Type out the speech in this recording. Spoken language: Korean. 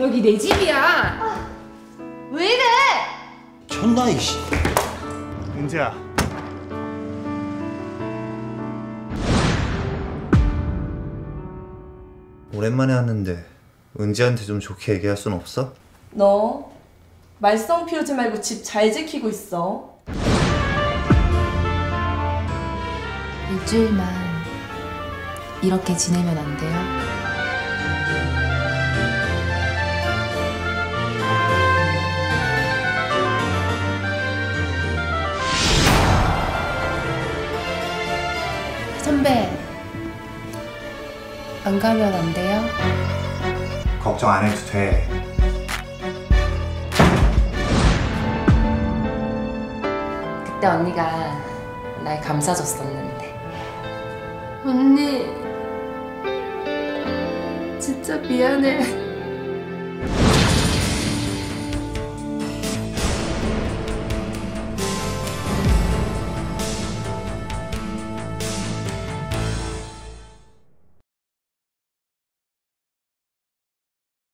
여기 내 집이야. 왜 이래? 천나 이씨. 은재야 오랜만에 왔는데 은지한테 좀 좋게 얘기할 순 없어? 너 말썽 피우지 말고 집 잘 지키고 있어. 일주일만 이렇게 지내면 안 돼요? 선배, 안 가면 안 돼요? 걱정 안 해도 돼. 그때 언니가 날 감싸줬었는데. 언니, 진짜 미안해.